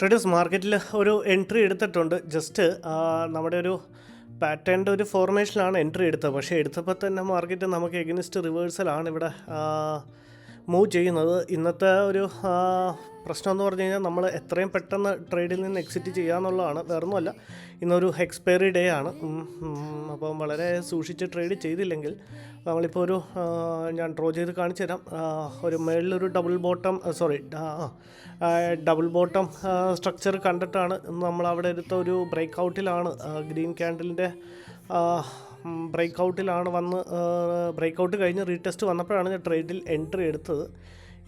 Traders മാർക്കറ്റിൽ ഒരു entry എടുത്തിട്ടുണ്ട്. ജസ്റ്റ് നമ്മുടെ ഒരു പാറ്റേണിന്റെ ഒരു ഫോർമേഷനിലാണ് എൻട്രി എടുത്തത്. പക്ഷേ എടുത്തപ്പോൾ തന്നെ മാർക്കറ്റ് നമുക്ക് എഗനിസ്റ്റ് റിവേഴ്സലാണ് ഇവിടെ മൂവ് ചെയ്യുന്നത്. ഇന്നത്തെ ഒരു പ്രശ്നം എന്ന് പറഞ്ഞു കഴിഞ്ഞാൽ നമ്മൾ എത്രയും പെട്ടെന്ന് ട്രേഡിൽ നിന്ന് എക്സിറ്റ് ചെയ്യാന്നുള്ളതാണ് വേറൊന്നുമല്ല. ഇന്നൊരു എക്സ്പയറി ഡേ ആണ്. അപ്പം വളരെ സൂക്ഷിച്ച് ട്രേഡ് ചെയ്തില്ലെങ്കിൽ നമ്മളിപ്പോൾ ഒരു ഞാൻ ഡ്രോ ചെയ്ത് കാണിച്ചു തരാം. ഒരു മേളിലൊരു double bottom sorry double bottom structure കണ്ടിട്ടാണ് നമ്മൾ അവിടെ എടുത്ത ഒരു ബ്രേക്ക് ഔട്ടിലാണ് ഗ്രീൻ ക്യാൻഡലിന്റെ ബ്രേക്ക് ഔട്ടിലാണ് വന്ന് ബ്രേക്ക് ഔട്ട് കഴിഞ്ഞ് റീടെസ്റ്റ് വന്നപ്പോഴാണ് ഞാൻ ട്രേഡിൽ എൻട്രി എടുത്തത്.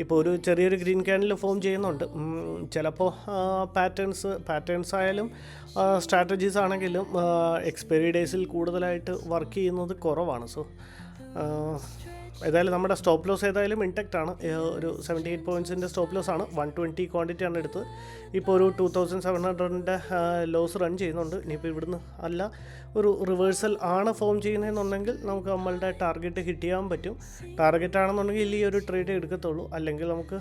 ഇപ്പോൾ ഒരു ചെറിയൊരു ഗ്രീൻ ക്യാൻഡിൽ ഫോം ചെയ്യുന്നുണ്ട്. ചിലപ്പോൾ പാറ്റേൺസ് പാറ്റേൺസ് ആയാലും സ്ട്രാറ്റജീസ് ആണെങ്കിലും എക്സ്പയറി ഡേയ്സിൽ കൂടുതലായിട്ട് വർക്ക് ചെയ്യുന്നത് കുറവാണ്. സോ ഏതായാലും നമ്മുടെ സ്റ്റോപ്പ് ലോസ് ഏതായാലും ഇൻടക്റ്റ് ആണ്. ഒരു സെവന്റി എയ്റ്റ് പോയിന്റ്സിന്റെ സ്റ്റോപ്പ് ലോസ് ആണ്. വൺ ട്വന്റി ക്വാണ്ടിറ്റി ആണ് എടുത്തത്. ഇപ്പോൾ ഒരു ടു തൗസൻഡ് സെവൻ ഹൺഡ്രഡിന്റെ ലോസ് റൺ ചെയ്യുന്നുണ്ട്. ഇനിയിപ്പോൾ ഇവിടുന്ന് അല്ല ഒരു റിവേഴ്സൽ ആണ് ഫോം ചെയ്യുന്നതെന്നുണ്ടെങ്കിൽ നമുക്ക് നമ്മളുടെ ടാർഗറ്റ് ഹിറ്റ് ചെയ്യാൻ പറ്റും. ടാർഗറ്റ് ആണെന്നുണ്ടെങ്കിൽ ഈ ഒരു ട്രേഡ് എടുക്കത്തുള്ളൂ. അല്ലെങ്കിൽ നമുക്ക്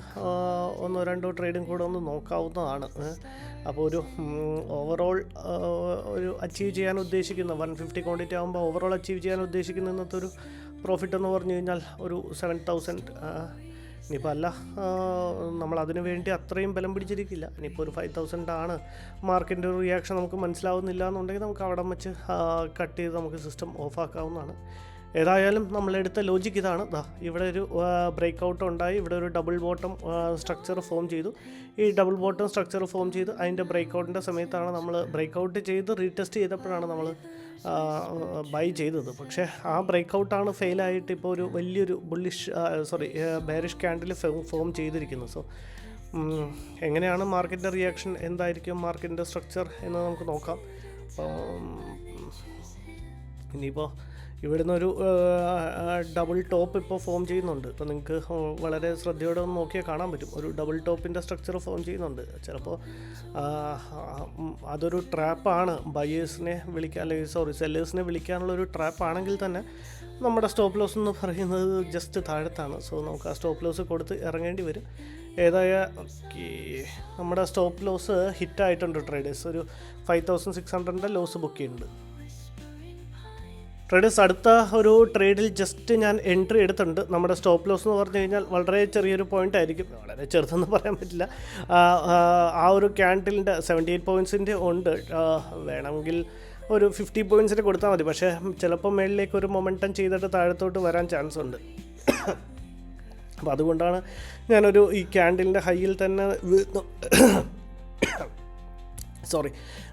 ഒന്നോ രണ്ടോ ട്രേഡും കൂടെ ഒന്ന് നോക്കാവുന്നതാണ്. അപ്പോൾ ഒരു ഓവറോൾ ഒരു അച്ചീവ് ചെയ്യാൻ ഉദ്ദേശിക്കുന്ന വൺ ഫിഫ്റ്റി ക്വാണ്ടിറ്റി ആകുമ്പോൾ ഓവറോൾ അച്ചീവ് ചെയ്യാൻ ഉദ്ദേശിക്കുന്ന ഇന്നത്തെ ഒരു പ്രോഫിറ്റ് എന്ന് പറഞ്ഞു കഴിഞ്ഞാൽ ഒരു സെവൻ തൗസൻഡ് ഇനിയിപ്പോൾ അല്ല നമ്മൾ അതിനു വേണ്ടി അത്രയും ബലം പിടിച്ചിരിക്കില്ല. ഇനിയിപ്പോൾ ഒരു ഫൈവ് തൗസൻഡ് ആണ് മാർക്കിന്റെ ഒരു റിയാക്ഷൻ നമുക്ക് മനസ്സിലാവുന്നില്ല എന്നുണ്ടെങ്കിൽ നമുക്ക് അവിടെ വെച്ച് കട്ട് ചെയ്ത് നമുക്ക് സിസ്റ്റം ഓഫ് ആക്കാവുന്നതാണ്. ഏതായാലും നമ്മളെടുത്ത ലോജിക് ഇതാണ്. ദാ ഇവിടെ ഒരു ബ്രേക്ക് ഔട്ട് ഉണ്ടായി. ഇവിടെ ഒരു ഡബിൾ ബോട്ടം സ്ട്രക്ചർ ഫോം ചെയ്തു. ഈ ഡബിൾ ബോട്ടം സ്ട്രക്ചർ ഫോം ചെയ്ത് അതിന്റെ ബ്രേക്ക് ഔട്ടിന്റെ സമയത്താണ് നമ്മൾ ബ്രേക്ക് ഔട്ട് ചെയ്ത് റീടെസ്റ്റ് ചെയ്തപ്പോഴാണ് നമ്മൾ ബൈ ചെയ്തത്. പക്ഷേ ആ ബ്രേക്ക് ഔട്ടാണ് ഫെയിലായിട്ട് ഇപ്പോൾ ഒരു വലിയൊരു bullish sorry bearish candle form ചെയ്തിരിക്കുന്നത്. സോ എങ്ങനെയാണ് മാർക്കറ്റിന്റെ റിയാക്ഷൻ? എന്തായിരിക്കും മാർക്കറ്റിന്റെ സ്ട്രക്ചർ എന്ന് നമുക്ക് നോക്കാം. അപ്പോൾ ഇനിയിപ്പോൾ ഇവിടുന്ന് ഒരു ഡബിൾ ടോപ്പ് ഇപ്പോൾ ഫോം ചെയ്യുന്നുണ്ട്. ഇപ്പോൾ നിങ്ങൾക്ക് വളരെ ശ്രദ്ധയോടെ ഒന്ന് നോക്കിയാൽ കാണാൻ പറ്റും. ഒരു ഡബിൾ ടോപ്പിന്റെ സ്ട്രക്ചർ ഫോം ചെയ്യുന്നുണ്ട്. ചിലപ്പോൾ അതൊരു ട്രാപ്പാണ് ബയേഴ്സിനെ വിളിക്കാൻ അല്ലെങ്കിൽ സോറി സെല്ലേഴ്സിനെ വിളിക്കാനുള്ള ഒരു ട്രാപ്പ് ആണെങ്കിൽ തന്നെ നമ്മുടെ സ്റ്റോപ്പ് ലോസ് എന്ന് പറയുന്നത് ജസ്റ്റ് താഴത്താണ്. സോ നമുക്ക് ആ സ്റ്റോപ്പ് ലോസ് കൊടുത്ത് ഇറങ്ങേണ്ടി വരും. ഏതായ ഓക്കെ നമ്മുടെ സ്റ്റോപ്പ് ലോസ് ഹിറ്റായിട്ടുണ്ട് ട്രേഡേഴ്സ് ഒരു ഫൈവ് തൗസൻഡ് സിക്സ് ഹൺഡ്രഡിന്റെ ലോസ് ബുക്ക് ചെയ്യുന്നുണ്ട്. ട്രേഡേഴ്സ് അടുത്ത ഒരു ട്രേഡിൽ ജസ്റ്റ് ഞാൻ എൻട്രി എടുത്തിട്ടുണ്ട്. നമ്മുടെ സ്റ്റോപ്പ് ലോസ് എന്ന് പറഞ്ഞു കഴിഞ്ഞാൽ വളരെ ചെറിയൊരു പോയിന്റ് ആയിരിക്കും. വളരെ ചെറുതെന്ന് പറയാൻ പറ്റില്ല. ആ, ഒരു ക്യാൻഡിലിന്റെ സെവന്റി എയ്റ്റ് പോയിൻസിന്റെ ഉണ്ട്. വേണമെങ്കിൽ ഒരു ഫിഫ്റ്റി പോയിൻസിന്റെ കൊടുത്താൽ മതി. പക്ഷേ ചിലപ്പോൾ മേളിലേക്ക് ഒരു മൊമെന്റം ചെയ്തിട്ട് താഴത്തോട്ട് വരാൻ ചാൻസ് ഉണ്ട്. അപ്പോൾ അതുകൊണ്ടാണ് ഞാനൊരു ഈ ക്യാൻഡിലിന്റെ ഹൈയിൽ തന്നെ സോറി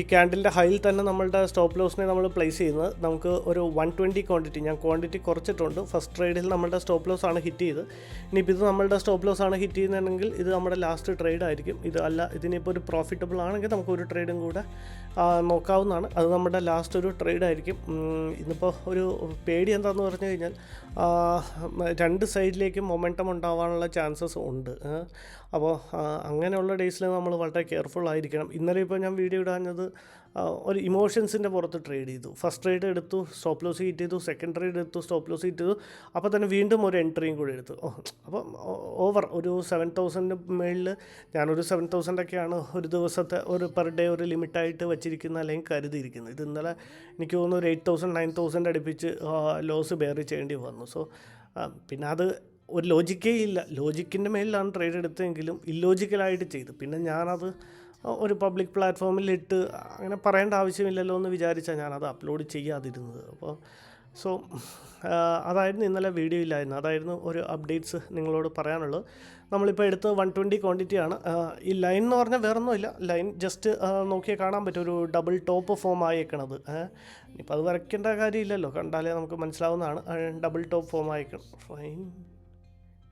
ഈ ക്യാൻഡിലിന്റെ ഹൈയിൽ തന്നെ നമ്മളുടെ സ്റ്റോപ്പ് ലോസിനെ നമ്മൾ പ്ലേസ് ചെയ്യുന്നത്. നമുക്ക് ഒരു വൺ ട്വന്റി ക്വാണ്ടിറ്റി ഞാൻ ക്വാണ്ടിറ്റി കുറച്ചിട്ടുണ്ട്. ഫസ്റ്റ് ട്രേഡിൽ നമ്മളുടെ സ്റ്റോപ്പ് ലോസ് ആണ് ഹിറ്റ് ചെയ്ത് ഇനിയിപ്പോൾ ഇത് നമ്മളുടെ സ്റ്റോപ്പ് ലോസ് ആണ് ഹിറ്റ് ചെയ്യുന്നതെങ്കിൽ ഇത് നമ്മുടെ ലാസ്റ്റ് ട്രേഡ് ആയിരിക്കും. ഇത് അല്ല ഇതിനിപ്പോൾ ഒരു പ്രോഫിറ്റബിൾ ആണെങ്കിൽ നമുക്ക് ഒരു ട്രേഡും കൂടെ നോക്കാവുന്നതാണ്. അത് നമ്മുടെ ലാസ്റ്റ് ഒരു ട്രേഡ് ആയിരിക്കും. ഇന്നിപ്പോൾ ഒരു പേടി എന്താണെന്ന് പറഞ്ഞു കഴിഞ്ഞാൽ രണ്ട് സൈഡിലേക്കും മൊമെന്റം ഉണ്ടാവാനുള്ള ചാൻസസ് ഉണ്ട്. അപ്പോൾ അങ്ങനെയുള്ള ഡേയ്സിൽ നമ്മൾ വളരെ കെയർഫുൾ ആയിരിക്കണം. ഇന്നലെ ഇപ്പോൾ ഞാൻ വീഡിയോ ഇടാഞ്ഞത് ഒരു ഇമോഷൻസിന്റെ പുറത്ത് ട്രേഡ് ചെയ്തു. ഫസ്റ്റ് ട്രേഡ് എടുത്തു സ്റ്റോപ്പ് ലോസ് ഹിറ്റ് ചെയ്തു സെക്കൻഡ് ട്രേഡ് എടുത്തു സ്റ്റോപ്പ് ലോസ് ഹിറ്റ് ചെയ്തു. അപ്പോൾ തന്നെ വീണ്ടും ഒരു എൻട്രിയും കൂടി എടുത്തു. അപ്പം ഓവർ ഒരു സെവൻ തൗസൻഡ് മേളിൽ ഞാനൊരു സെവൻ തൗസൻഡൊക്കെയാണ് ഒരു ദിവസത്തെ ഒരു പെർ ഡേ ഒരു ലിമിറ്റായിട്ട് വെച്ചിരിക്കുന്ന അല്ലെങ്കിൽ കരുതിയിരിക്കുന്നത്. ഇത് ഇന്നലെ എനിക്ക് തോന്നുന്നു ഒരു എയ്റ്റ് തൗസൻഡ് നയൻ തൗസൻഡ് അടുപ്പിച്ച് ലോസ് ബെയർ ചെയ്യേണ്ടി വന്നു. സോ പിന്നെ അത് ഒരു ലോജിക്കേ ഇല്ല. ലോജിക്കിന്റെ മേലിലാണ് ട്രേഡ് എടുത്തതെങ്കിലും ഇല്ലോജിക്കലായിട്ട് ചെയ്തു. പിന്നെ ഞാനത് ഒരു പബ്ലിക് പ്ലാറ്റ്ഫോമിൽ ഇട്ട് അങ്ങനെ പറയേണ്ട ആവശ്യമില്ലല്ലോ എന്ന് വിചാരിച്ചാൽ അത് അപ്ലോഡ് ചെയ്യാതിരുന്നത്. അപ്പോൾ സോ അതായിരുന്നു ഇന്നലെ വീഡിയോ ഇല്ലായിരുന്നു. അതായിരുന്നു ഒരു അപ്ഡേറ്റ്സ് നിങ്ങളോട് പറയാനുള്ളത്. നമ്മളിപ്പോൾ എടുത്ത് വൺ ട്വന്റി ക്വാണ്ടിറ്റിയാണ്. ഈ ലൈൻ എന്ന് പറഞ്ഞാൽ വേറൊന്നുമില്ല. ലൈൻ ജസ്റ്റ് നോക്കിയാൽ കാണാൻ പറ്റും. ഒരു ഡബിൾ ടോപ്പ് ഫോം ആയേക്കണത്. ഇനിയിപ്പോൾ അത് വരയ്ക്കേണ്ട കാര്യമില്ലല്ലോ. കണ്ടാലേ നമുക്ക് മനസ്സിലാവുന്നതാണ്. ഡബിൾ ടോപ്പ് ഫോം ആയേക്കണം. ഫൈൻ.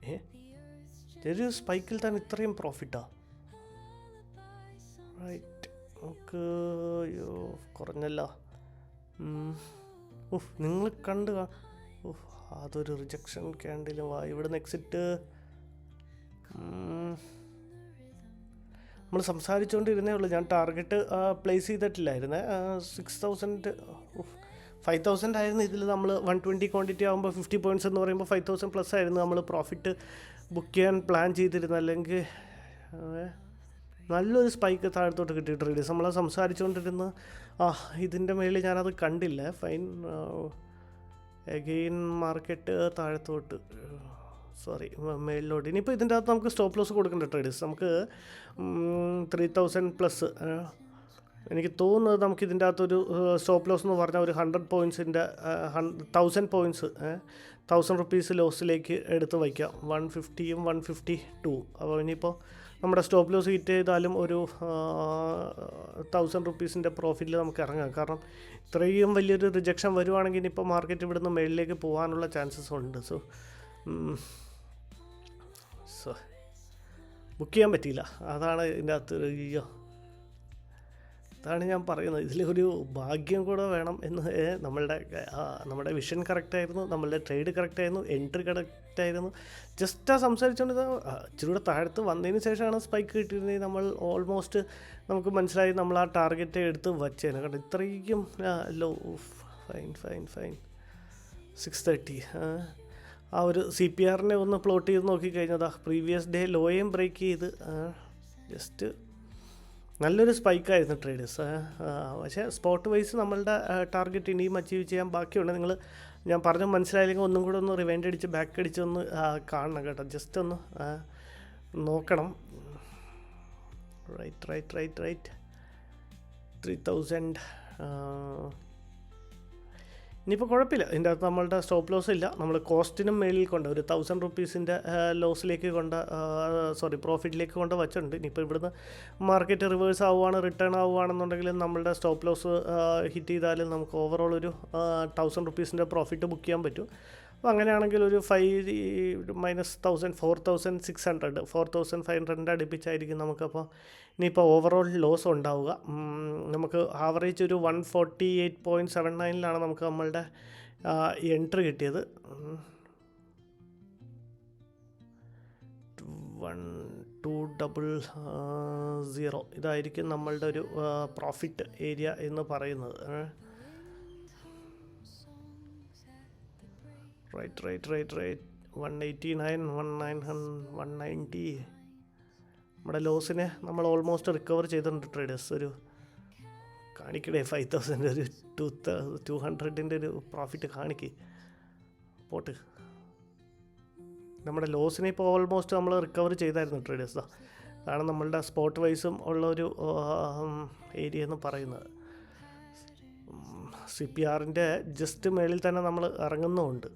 ഏ ചെറിയ സ്പൈക്കിൽ തന്നെ ഇത്രയും പ്രോഫിറ്റാ. റൈറ്റ് നമുക്ക് അയ്യോ കുറഞ്ഞല്ലോ. ഉഫ് നിങ്ങൾ കണ്ട് ഓഹ് അതൊരു റിജക്ഷൻ ക്യാൻഡിലും വാ ഇവിടുന്ന് എക്സിറ്റ് നമ്മൾ സംസാരിച്ചുകൊണ്ടിരുന്നേ ഉള്ളൂ. ഞാൻ ടാർഗറ്റ് പ്ലേസ് ചെയ്തിട്ടില്ലായിരുന്നേ. സിക്സ് തൗസൻഡ് ഫൈവ് തൗസൻഡ് ആയിരുന്നു ഇതിൽ നമ്മൾ വൺ ട്വന്റി ക്വാണ്ടിറ്റി ആകുമ്പോൾ ഫിഫ്റ്റി പോയിന്റ്സ് എന്ന് പറയുമ്പോൾ ഫൈവ് തൗസൻഡ് പ്ലസ് ആയിരുന്നു നമ്മൾ പ്രോഫിറ്റ് ബുക്ക് ചെയ്യാൻ പ്ലാൻ ചെയ്തിരുന്നത്. അല്ലെങ്കിൽ നല്ലൊരു സ്പൈക്ക് താഴത്തോട്ട് കിട്ടി ട്രേഡേഴ്സ് നമ്മൾ സംസാരിച്ചുകൊണ്ടിരുന്ന ആ ഇതിന്റെ മേളിൽ ഞാനത് കണ്ടില്ല. ഫൈൻ എഗെയിൻ മാർക്കറ്റ് താഴത്തോട്ട് സോറി മേളിലോട്ട്. ഇനിയിപ്പോൾ ഇതിന്റെ അകത്ത് നമുക്ക് സ്റ്റോപ്പ് ലോസ് കൊടുക്കേണ്ട ട്രേഡേഴ്സ് നമുക്ക് ത്രീ തൗസൻഡ് പ്ലസ് എനിക്ക് തോന്നുന്നത് നമുക്ക് ഇതിന്റെ അകത്തൊരു സ്റ്റോപ്പ് ലോസ് എന്ന് പറഞ്ഞാൽ ഒരു ഹൺഡ്രഡ് പോയിൻസിന്റെ തൗസൻഡ് പോയിന്റ്സ് തൗസൻഡ് റുപ്പീസ് ലോസിലേക്ക് എടുത്ത് വയ്ക്കാം. വൺ ഫിഫ്റ്റിയും വൺ ഫിഫ്റ്റി ടു അപ്പോൾ ഇനിയിപ്പോൾ നമ്മുടെ സ്റ്റോപ്പ് ലോസ് ഹിറ്റ് ചെയ്താലും ഒരു തൗസൻഡ് റുപ്പീസിന്റെ പ്രോഫിറ്റിൽ നമുക്ക് ഇറങ്ങാം. കാരണം ഇത്രയും വലിയൊരു റിജക്ഷൻ വരുവാണെങ്കിൽ ഇനിയിപ്പോൾ മാർക്കറ്റ് ഇവിടുന്ന് മേളിലേക്ക് പോകാനുള്ള ചാൻസസ് ഉണ്ട്. സോ സോ ബുക്ക് ചെയ്യാൻ പറ്റിയില്ല. അതാണ് ഇതിന്റെ അകത്ത് അയ്യോ അതാണ് ഞാൻ പറയുന്നത്. ഇതിലൊരു ഭാഗ്യം കൂടെ വേണം എന്ന് നമ്മളുടെ നമ്മുടെ വിഷൻ കറക്റ്റായിരുന്നു നമ്മളുടെ ട്രേഡ് കറക്റ്റായിരുന്നു എൻട്രി കറക്റ്റായിരുന്നു ജസ്റ്റ് ആ സംസാരിച്ചുകൊണ്ട് ഇച്ചിരൂടെ താഴത്ത് വന്നതിന് ശേഷമാണ് സ്പൈക്ക് കിട്ടിയിരുന്നത് നമ്മൾ ഓൾമോസ്റ്റ് നമുക്ക് മനസ്സിലായി നമ്മൾ ആ ടാർഗറ്റ് എടുത്ത് വച്ചേനെ കാരണം ഇത്രയും low fine fine fine six thirty ആ ഒരു സി പി ആറിനെ ഒന്ന് പ്ലോട്ട് ചെയ്ത് നോക്കിക്കഴിഞ്ഞതാ. പ്രീവിയസ് ഡേ ലോയും ബ്രേക്ക് ചെയ്ത് ജസ്റ്റ് നല്ലൊരു സ്പൈക്കായിരുന്നു ട്രേഡേഴ്സ് പക്ഷേ സ്പോട്ട് വൈസ് നമ്മളുടെ ടാർഗറ്റ് ഇനിയും അച്ചീവ് ചെയ്യാൻ ബാക്കിയുണ്ട്. നിങ്ങൾ ഞാൻ പറഞ്ഞു മനസ്സിലായില്ലെങ്കിൽ ഒന്നും കൂടെ ഒന്ന് റിവൈൻഡ് അടിച്ച് ബാക്ക് അടിച്ച് ഒന്ന് കാണണം കേട്ടോ. ജസ്റ്റ് ഒന്ന് നോക്കണം. Right right right right three thousand ഇനിയിപ്പോൾ കുഴപ്പമില്ല. ഇതിന്റെ അകത്ത് നമ്മളുടെ സ്റ്റോപ്പ് ലോസ് ഇല്ല. നമ്മൾ കോസ്റ്റിനും മേളിൽ കൊണ്ട് ഒരു തൗസൻഡ് റുപ്പീസിന്റെ ലോസിലേക്ക് കൊണ്ട് സോറി പ്രോഫിറ്റിലേക്ക് കൊണ്ട് വച്ചിട്ടുണ്ട്. ഇനിയിപ്പോൾ ഇവിടുന്ന് മാർക്കറ്റ് റിവേഴ്സ് ആവുകയാണ് റിട്ടേൺ ആവുകയാണെന്നുണ്ടെങ്കിൽ നമ്മളുടെ സ്റ്റോപ്പ് ലോസ് ഹിറ്റ് ചെയ്താലും നമുക്ക് ഓവറോൾ ഒരു തൗസൻഡ് റുപ്പീസിന്റെ പ്രോഫിറ്റ് ബുക്ക് ചെയ്യാൻ പറ്റും. അപ്പോൾ അങ്ങനെയാണെങ്കിൽ ഒരു five minus thousand four thousand six hundred four thousand five ഹൺഡ്രഡിന്റെ അടുപ്പിച്ചായിരിക്കും നമുക്കപ്പോൾ ഇനിയിപ്പോൾ ഓവറോൾ ലോസ് ഉണ്ടാവുക. നമുക്ക് ആവറേജ് ഒരു one forty eight point seven നയനിലാണ് നമുക്ക് നമ്മളുടെ എൻട്രി കിട്ടിയത്. വൺ ടു ഡബിൾ സീറോ ഇതായിരിക്കും നമ്മളുടെ ഒരു പ്രോഫിറ്റ് ഏരിയ എന്ന് പറയുന്നത്. Right right right right one eighty nine one nine one ninety നമ്മുടെ ലോസിനെ നമ്മൾ ഓൾമോസ്റ്റ് റിക്കവർ ചെയ്തിട്ടുണ്ട് ട്രേഡേഴ്സ് ഒരു കാണിക്കണേ ഫൈവ് തൗസൻഡ് ഒരു ടു ടു ഹൺഡ്രഡിന്റെ ഒരു പ്രോഫിറ്റ് കാണിക്ക്. പോട്ട്. നമ്മുടെ ലോസിനെ ഇപ്പോൾ ഓൾമോസ്റ്റ് നമ്മൾ റിക്കവർ ചെയ്തായിരുന്നു ട്രേഡേഴ്സ് അതാണ് നമ്മളുടെ സ്പോട്ട് വൈസും ഉള്ള ഒരു ഏരിയ എന്ന് പറയുന്നത്. സി പി ആറിന്റെ ജസ്റ്റ് മേളിൽ തന്നെ നമ്മൾ ഇറങ്ങുന്നുമുണ്ട്.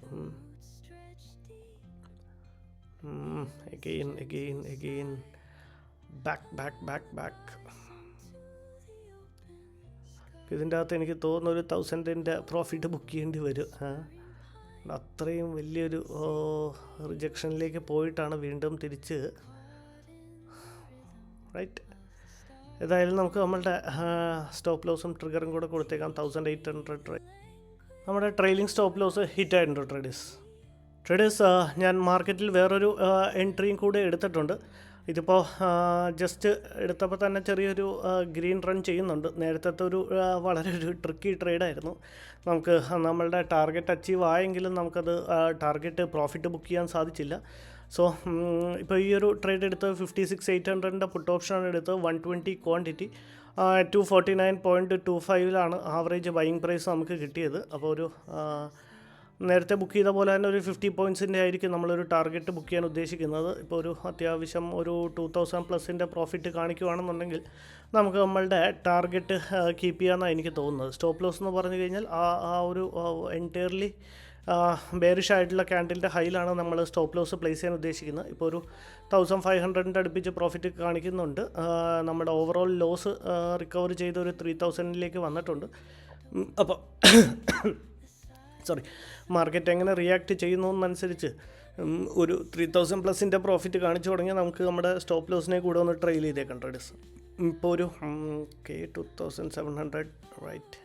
Again again again back back back back ഇതിന്റെ അകത്ത് എനിക്ക് തോന്നുന്നു ഒരു തൗസൻഡിന്റെ പ്രോഫിറ്റ് ബുക്ക് ചെയ്യേണ്ടി വരും. അത്രയും വലിയൊരു റിജക്ഷനിലേക്ക് പോയിട്ടാണ് വീണ്ടും തിരിച്ച്. റൈറ്റ് ഏതായാലും നമുക്ക് നമ്മളുടെ സ്റ്റോപ്പ് ലോസും ട്രിഗറും കൂടെ കൊടുത്തേക്കാം. തൗസൻഡ് എയ്റ്റ് ഹൺഡ്രഡ് ട്രേ നമ്മുടെ ട്രെയിലിംഗ് സ്റ്റോപ്പ് ലോസ് ഹിറ്റ് ആയിട്ടുണ്ട് ട്രേഡേഴ്സ് ട്രേഡേഴ്സ് ഞാൻ മാർക്കറ്റിൽ വേറൊരു എൻട്രിയും കൂടെ എടുത്തിട്ടുണ്ട്. ഇതിപ്പോൾ ജസ്റ്റ് എടുത്തപ്പോൾ തന്നെ ചെറിയൊരു ഗ്രീൻ റൺ ചെയ്യുന്നുണ്ട്. നേരത്തെ ഒരു വളരെ ഒരു ട്രിക്കി ട്രേഡായിരുന്നു നമുക്ക് നമ്മളുടെ ടാർഗറ്റ് അച്ചീവ് ആയെങ്കിലും നമുക്കത് ടാർഗറ്റ് പ്രോഫിറ്റ് ബുക്ക് ചെയ്യാൻ സാധിച്ചില്ല. സോ ഇപ്പോൾ ഈ ഒരു ട്രേഡ് എടുത്ത് ഫിഫ്റ്റി സിക്സ് എയ്റ്റ് ഹൺഡ്രഡിന്റെ പുട്ട് ഓപ്ഷനാണ് എടുത്തത് one twenty quantity two forty nine point two ഫൈവിലാണ് average buying price നമുക്ക് കിട്ടിയത്. അപ്പോൾ ഒരു നേരത്തെ ബുക്ക് ചെയ്ത പോലെ തന്നെ ഒരു ഫിഫ്റ്റി പോയിന്റ്സിന്റെ ആയിരിക്കും നമ്മളൊരു ടാർഗറ്റ് ബുക്ക് ചെയ്യാൻ ഉദ്ദേശിക്കുന്നത്. ഇപ്പോൾ ഒരു അത്യാവശ്യം ഒരു ടു തൗസൻഡ് പ്ലസിന്റെ പ്രോഫിറ്റ് കാണിക്കുകയാണെന്നുണ്ടെങ്കിൽ നമുക്ക് നമ്മളുടെ ടാർഗറ്റ് കീപ്പ് ചെയ്യാമെന്നാണ് എനിക്ക് തോന്നുന്നത്. സ്റ്റോപ്പ് ലോസ് എന്ന് പറഞ്ഞു കഴിഞ്ഞാൽ ആ ആ ഒരു എന്റയർലി ബേറിഷ് ആയിട്ടുള്ള ക്യാൻഡിലിന്റെ ഹൈയിലാണ് നമ്മൾ സ്റ്റോപ്പ് ലോസ് പ്ലേസ് ചെയ്യാൻ ഉദ്ദേശിക്കുന്നത്. ഇപ്പോൾ ഒരു തൗസൻഡ് ഫൈവ് ഹൺഡ്രഡിന്റെ അടുപ്പിച്ച് പ്രോഫിറ്റ് കാണിക്കുന്നുണ്ട്. നമ്മുടെ ഓവറോൾ ലോസ് റിക്കവർ ചെയ്ത് ഒരു ത്രീ തൗസൻഡിലേക്ക് വന്നിട്ടുണ്ട്. അപ്പോൾ സോറി മാർക്കറ്റ് എങ്ങനെ റിയാക്ട് ചെയ്യുന്നു എന്നനുസരിച്ച് ഒരു ത്രീ തൗസൻഡ് പ്ലസിന്റെ പ്രോഫിറ്റ് കാണിച്ചു തുടങ്ങിയാൽ നമുക്ക് നമ്മുടെ സ്റ്റോപ്പ് ലോസിനെ കൂടെ ഒന്ന് ട്രെയിൽ ചെയ്തേക്കാം ട്രേഡേഴ്സ് ഇപ്പോൾ ഒരു K two thousand seven hundred right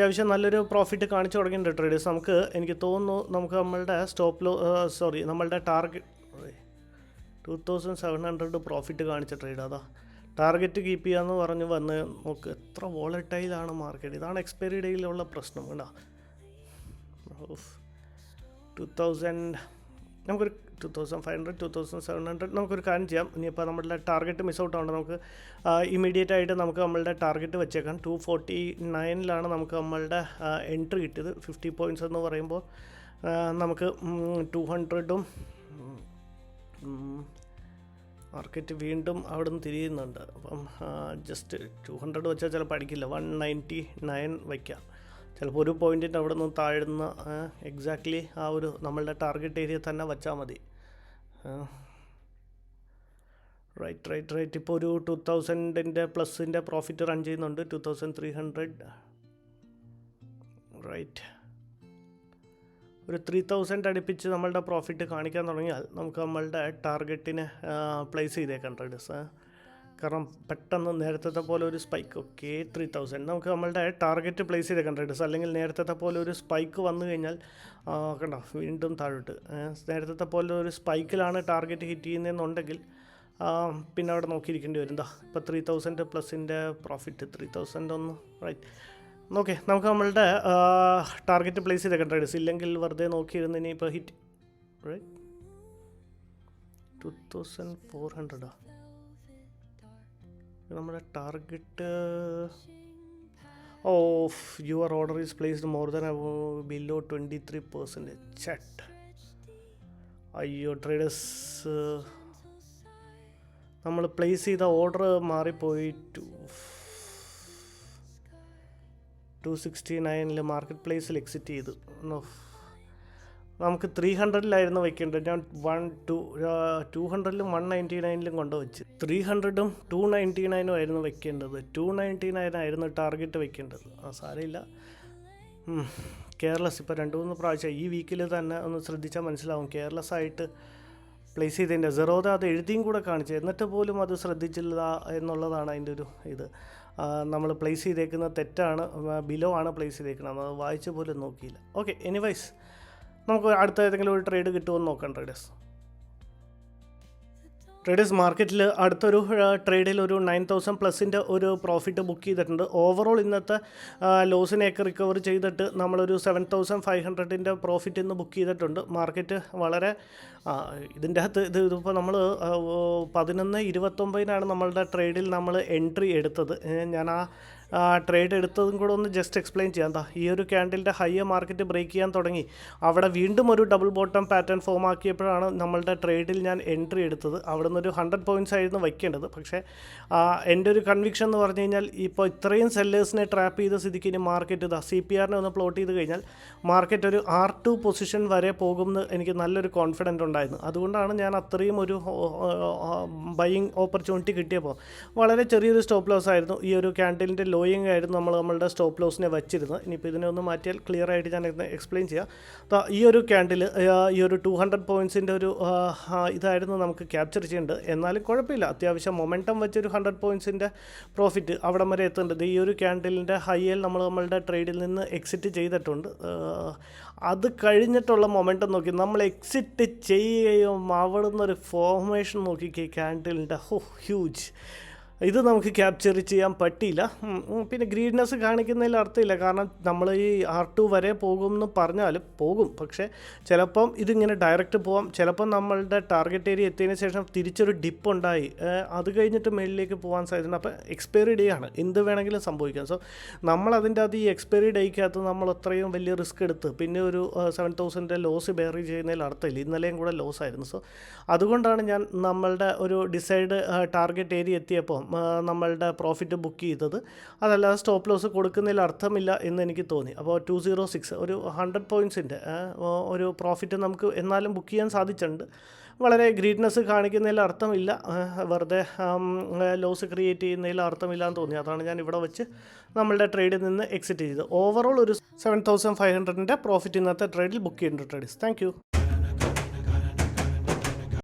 അത്യാവശ്യം നല്ലൊരു പ്രോഫിറ്റ് കാണിച്ചു തുടങ്ങിയിട്ടുണ്ട് ട്രേഡേഴ്സ് നമുക്ക് എനിക്ക് തോന്നുന്നു നമുക്ക് നമ്മളുടെ സ്റ്റോപ്പ് ലോ സോറി നമ്മളുടെ target two thousand seven hundred profit കാണിച്ച ട്രേഡ് അതാ. ടാർഗറ്റ് കീപ്പ് ചെയ്യാമെന്ന് പറഞ്ഞ് വന്ന് നോക്ക് എത്ര വോളറ്റൈലാണ് മാർക്കറ്റ് ഇതാണ് എക്സ്പയറി ഡേയിലുള്ള പ്രശ്നം കേട്ടോ ടു തൗസൻഡ് നമുക്കൊരു two thousand five hundred two thousand seven hundred നമുക്കൊരു കാര്യം ചെയ്യാം. ഇനിയിപ്പോൾ നമ്മളുടെ ടാർഗറ്റ് മിസ് ഔട്ട് ആവുന്നത് നമുക്ക് ഇമീഡിയറ്റ് ആയിട്ട് നമുക്ക് നമ്മളുടെ ടാർഗറ്റ് വെച്ചേക്കാം. ടു ഫോർട്ടി നയനിലാണ് നമുക്ക് നമ്മളുടെ എൻട്രി കിട്ടിയത്. ഫിഫ്റ്റി പോയിന്റ്സ് എന്ന് പറയുമ്പോൾ നമുക്ക് ടു ഹൺഡ്രഡും മാർക്കറ്റ് വീണ്ടും അവിടെ നിന്ന് തിരിയുന്നുണ്ട്. അപ്പം ജസ്റ്റ് ടു ഹൺഡ്രഡ് വെച്ചാൽ ചിലപ്പോൾ അടിക്കില്ല. വൺ നയന്റി നയൻ വയ്ക്കാം ചിലപ്പോൾ ഒരു പോയിന്റിന്റെ അവിടെ നിന്ന് താഴ്ന്ന എക്സാക്ട്ലി ആ ഒരു നമ്മളുടെ ടാർഗറ്റ് ഏരിയ തന്നെ വച്ചാൽ മതി. റൈറ്റ് റൈറ്റ് റൈറ്റ് ഇപ്പോൾ ഒരു ടു തൗസൻഡിന്റെ പ്ലസിന്റെ പ്രോഫിറ്റ് റൺ ചെയ്യുന്നുണ്ട്. Two thousand three hundred right ഒരു ത്രീ തൗസൻഡ് അടുപ്പിച്ച് നമ്മളുടെ പ്രോഫിറ്റ് കാണിക്കാൻ തുടങ്ങിയാൽ നമുക്ക് നമ്മളുടെ ടാർഗറ്റിനെ പ്ലേസ് ചെയ്തേക്കാം ട്രേഡേഴ്സ് കാരണം പെട്ടെന്ന് നേരത്തെ പോലെ ഒരു സ്പൈക്ക് ഓക്കെ ത്രീ തൗസൻഡ് നമുക്ക് നമ്മളുടെ ടാർഗറ്റ് പ്ലേസ് ചെയ്തേക്കാം കണ്ടിട്ട് അല്ലെങ്കിൽ നേരത്തെ പോലെ ഒരു സ്പൈക്ക് വന്നു കഴിഞ്ഞാൽ കണ്ടോ വീണ്ടും താഴോട്ട്. നേരത്തെ പോലെ ഒരു സ്പൈക്കിലാണ് ടാർഗറ്റ് ഹിറ്റ് ചെയ്യുന്നതെന്നുണ്ടെങ്കിൽ പിന്നെ അവിടെ നോക്കിയിരിക്കേണ്ടി വരും. എന്താ ഇപ്പോൾ ത്രീ തൗസൻഡ് പ്ലസിന്റെ പ്രോഫിറ്റ് ത്രീ തൗസൻഡ് ഒന്ന് റൈറ്റ് ഓക്കെ നമുക്ക് നമ്മളുടെ ടാർഗറ്റ് പ്ലേസ് ചെയ്ത് കണ്ടിട്ട് ഇല്ലെങ്കിൽ വെറുതെ നോക്കിയിരുന്ന് ഇനിയിപ്പോൾ hit right two thousand four ഹൺഡ്രഡാ നമ്മുടെ target oh your order is placed more than below twenty three percentage ചട്ട്. അയ്യോ ട്രേഡേഴ്സ് നമ്മൾ പ്ലേസ് ചെയ്ത ഓർഡർ മാറിപ്പോയി ടു ടു സിക്സ്റ്റി നയനിൽ മാർക്കറ്റ് പ്ലേസിൽ എക്സിറ്റ് ചെയ്തു. നമുക്ക് ത്രീ ഹൺഡ്രഡിലായിരുന്നു വെക്കേണ്ടത്. ഞാൻ വൺ ടു ടു ഹൺഡ്രഡിലും വൺ നയന്റി നയനിലും കൊണ്ട് വെച്ച്. ത്രീ ഹൺഡ്രഡും ടു നയന്റി നയനും ആയിരുന്നു വെക്കേണ്ടത്. ടു നയന്റി നയൻ ആയിരുന്നു ടാർഗറ്റ് വെക്കേണ്ടത്. ആ സാരമില്ല. കെയർലെസ് ഇപ്പോൾ രണ്ട് മൂന്ന് പ്രാവശ്യം ഈ വീക്കിൽ തന്നെ ഒന്ന് ശ്രദ്ധിച്ചാൽ മനസ്സിലാവും. കെയർലെസ് ആയിട്ട് പ്ലേസ് ചെയ്തതിന്റെ സെറോദ അത് എഴുതിയും കൂടെ കാണിച്ചു. എന്നിട്ട് പോലും അത് ശ്രദ്ധിച്ചില്ല എന്നുള്ളതാണ് അതിന്റെ ഒരു ഇത്. നമ്മൾ പ്ലേസ് ചെയ്തേക്കുന്ന തെറ്റാണ് ബിലോ ആണ് പ്ലേസ് ചെയ്തേക്കുന്നത് അത് വായിച്ച പോലും നോക്കിയില്ല. ഓക്കെ എനിവൈസ് നമുക്ക് അടുത്ത ഏതെങ്കിലും ഒരു ട്രേഡ് കിട്ടുമെന്ന് നോക്കാം ട്രേഡേഴ്സ് ട്രേഡേഴ്സ് മാർക്കറ്റിൽ അടുത്തൊരു ട്രേഡിൽ ഒരു നയൻ തൗസൻഡ് പ്ലസിന്റെ ഒരു പ്രോഫിറ്റ് ബുക്ക് ചെയ്തിട്ടുണ്ട്. ഓവറോൾ ഇന്നത്തെ ലോസിനെയൊക്കെ റിക്കവർ ചെയ്തിട്ട് നമ്മളൊരു സെവൻ തൗസൻഡ് ഫൈവ് ഹൺഡ്രഡിന്റെ പ്രോഫിറ്റ് ഇന്ന് ബുക്ക് ചെയ്തിട്ടുണ്ട്. മാർക്കറ്റ് വളരെ ഇതിന്റെ അകത്ത് ഇത് ഇതിപ്പോൾ നമ്മൾ പതിനൊന്ന് ഇരുപത്തൊമ്പതിനാണ് നമ്മളുടെ ട്രേഡിൽ നമ്മൾ എൻട്രി എടുത്തത്. ഞാൻ ആ ട്രേഡ് എടുത്തതും കൂടെ ഒന്ന് ജസ്റ്റ് എക്സ്പ്ലെയിൻ ചെയ്യാം. എന്താ ഈ ഒരു ക്യാൻഡിലിന്റെ ഹൈ മാർക്കറ്റ് ബ്രേക്ക് ചെയ്യാൻ തുടങ്ങി. അവിടെ വീണ്ടും ഒരു ഡബിൾ ബോട്ടം പാറ്റേൺ ഫോം ആക്കിയപ്പോഴാണ് നമ്മളുടെ ട്രേഡിൽ ഞാൻ എൻട്രി എടുത്തത്. അവിടെ നിന്ന് ഒരു ഹൺഡ്രഡ് പോയിന്റ്സ് ആയിരുന്നു വയ്ക്കേണ്ടത്. പക്ഷേ എന്റെ ഒരു കൺവിക്ഷൻ എന്ന് പറഞ്ഞു കഴിഞ്ഞാൽ ഇപ്പോൾ ഇത്രയും സെല്ലേഴ്സിനെ ട്രാപ്പ് ചെയ്ത സ്ഥിതിക്ക് ഇനി മാർക്കറ്റ് ഇതാ സി പി ആറിനെ ഒന്ന് പ്ലോട്ട് ചെയ്ത് കഴിഞ്ഞാൽ മാർക്കറ്റ് ഒരു ആർ ടു പൊസിഷൻ വരെ പോകുമെന്ന് എനിക്ക് നല്ലൊരു കോൺഫിഡന്റ് ഉണ്ടായിരുന്നു. അതുകൊണ്ടാണ് ഞാൻ അത്രയും ഒരു ബൈയിങ് ഓപ്പർച്യൂണിറ്റി കിട്ടിയപ്പോൾ വളരെ ചെറിയൊരു സ്റ്റോപ്പ് ലോസ് ആയിരുന്നു ഈ ഒരു ക്യാൻഡിലിന്റെ ലോയിങ് ആയിരുന്നു നമ്മൾ നമ്മളുടെ സ്റ്റോപ്പ് ലോസിനെ വെച്ചിരുന്നത്. ഇനിയിപ്പോൾ ഇതിനെ ഒന്ന് മാറ്റിയാൽ ക്ലിയർ ആയിട്ട് ഞാൻ എക്സ്പ്ലെയിൻ ചെയ്യാം. ഈ ഒരു ക്യാൻഡിൽ ഈ ഒരു ടു ഹൺഡ്രഡ് പോയിന്റ്സിന്റെ ഒരു ഇതായിരുന്നു നമുക്ക് ക്യാപ്ചർ ചെയ്യേണ്ടത്. എന്നാലും കുഴപ്പമില്ല. അത്യാവശ്യം മൊമെന്റം വെച്ചൊരു ഹൺഡ്രഡ് പോയിന്റ്സിന്റെ പ്രോഫിറ്റ് അവിടെ വരെ എത്തേണ്ടത്. ഈ ഒരു ക്യാൻഡിലിന്റെ ഹൈയിൽ നമ്മൾ നമ്മളുടെ ട്രേഡിൽ നിന്ന് എക്സിറ്റ് ചെയ്തിട്ടുണ്ട്. അത് കഴിഞ്ഞിട്ടുള്ള മൊമെന്റം നോക്കി നമ്മൾ എക്സിറ്റ് ചെയ്യുകയും അവിടെ ഒരു ഫോർമേഷൻ നോക്കിക്കേ ക്യാൻഡിലിന്റെ ഹോ ഹ്യൂജ് ഇത് നമുക്ക് ക്യാപ്ചർ ചെയ്യാൻ പറ്റിയില്ല. പിന്നെ ഗ്രീഡ്നെസ് കാണിക്കുന്നതിൽ അർത്ഥമില്ല. കാരണം നമ്മൾ ഈ ആർ ടു വരെ പോകും എന്ന് പറഞ്ഞാലും പോകും. പക്ഷേ ചിലപ്പം ഇതിങ്ങനെ ഡയറക്റ്റ് പോവാം. ചിലപ്പം നമ്മളുടെ ടാർഗറ്റ് ഏരിയ എത്തിയതിന് ശേഷം തിരിച്ചൊരു ഡിപ്പ് ഉണ്ടായി. അത് കഴിഞ്ഞിട്ട് മേളിലേക്ക് പോകാൻ സാധ്യതയുണ്ട്. അപ്പോൾ എക്സ്പയറി ഡേ ആണ്. എന്ത് വേണമെങ്കിലും സംഭവിക്കാം. സോ നമ്മൾ അതിന്റെ അത് ഈ എക്സ്പയറി ഡേക്കകത്ത് നമ്മൾ അത്രയും വലിയ റിസ്ക് എടുത്ത് പിന്നെ ഒരു സെവൻ തൗസൻഡ് ലോസ് ബെയറി ചെയ്യുന്നതിൽ അർത്ഥമില്ല. ഇന്നലെയും കൂടെ ലോസ് ആയിരുന്നു. സോ അതുകൊണ്ടാണ് ഞാൻ നമ്മളുടെ ഒരു ഡിസൈഡ് ടാർഗറ്റ് ഏരിയ എത്തിയപ്പോൾ നമ്മളുടെ പ്രോഫിറ്റ് ബുക്ക് ചെയ്തത്. അതല്ലാതെ സ്റ്റോപ്പ് ലോസ് കൊടുക്കുന്നതിൽ അർത്ഥമില്ല എന്ന് എനിക്ക് തോന്നി. അപ്പോൾ ടു സീറോ സിക്സ് ഒരു ഹൺഡ്രഡ് പോയിന്റ്സിന്റെ ഒരു പ്രോഫിറ്റ് നമുക്ക് എന്നാലും ബുക്ക് ചെയ്യാൻ സാധിച്ചിട്ടുണ്ട്. വളരെ ഗ്രീറ്റ്നെസ് കാണിക്കുന്നതിൽ അർത്ഥമില്ല. വെറുതെ ലോസ് ക്രിയേറ്റ് ചെയ്യുന്നതിൽ അർത്ഥമില്ല എന്ന് തോന്നി. അതാണ് ഞാൻ ഇവിടെ വെച്ച് നമ്മളുടെ ട്രേഡിൽ നിന്ന് എക്സിറ്റ് ചെയ്തത്. ഓവറോൾ ഒരു സെവൻ തൗസൻഡ് ഫൈവ് ഹൺഡ്രഡിന്റെ പ്രോഫിറ്റ് ഇന്നത്തെ ട്രേഡിൽ ബുക്ക് ചെയ്തിട്ടുണ്ട്. ട്രേഡിസ് താങ്ക്